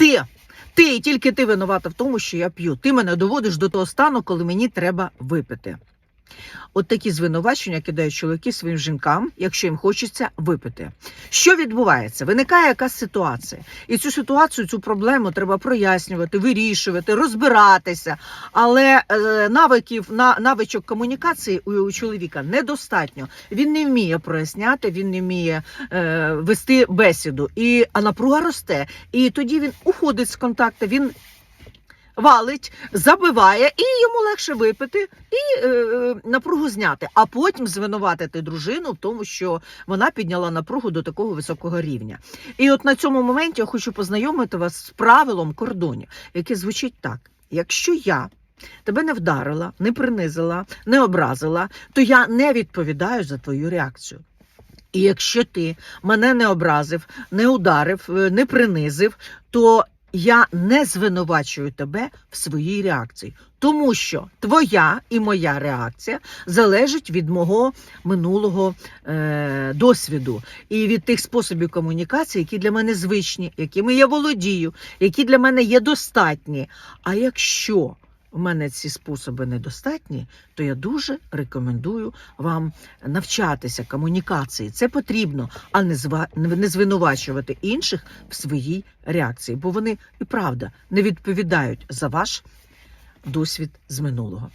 Ти, ти і тільки ти винувата в тому, що я п'ю. Ти мене доводиш до того стану, коли мені треба випити. От такі звинувачення кидають чоловіки своїм жінкам, якщо їм хочеться випити. Що відбувається? Виникає якась ситуація, і цю ситуацію, цю проблему треба прояснювати, вирішувати, розбиратися. Але е, навиків на навичок комунікації у, чоловіка недостатньо. Він не вміє проясняти, він не вміє е, вести бесіду. І а напруга росте. І тоді він уходить з контакту. Він валить, забиває, і йому легше випити і е, напругу зняти, а потім звинуватити дружину в тому, що вона підняла напругу до такого високого рівня. І от на цьому моменті я хочу познайомити вас з правилом кордонів, яке звучить так: якщо я тебе не вдарила, не принизила, не образила, то я не відповідаю за твою реакцію. І якщо ти мене не образив, не ударив, е, не принизив, то я не звинувачую тебе в своїй реакції, тому що твоя і моя реакція залежить від мого минулого е, досвіду і від тих способів комунікації, які для мене звичні, якими я володію, які для мене є достатні. А якщо в мене ці способи недостатні, то я дуже рекомендую вам навчатися комунікації. Це потрібно, а не зва- не звинувачувати інших в своїй реакції, бо вони і правда не відповідають за ваш досвід з минулого.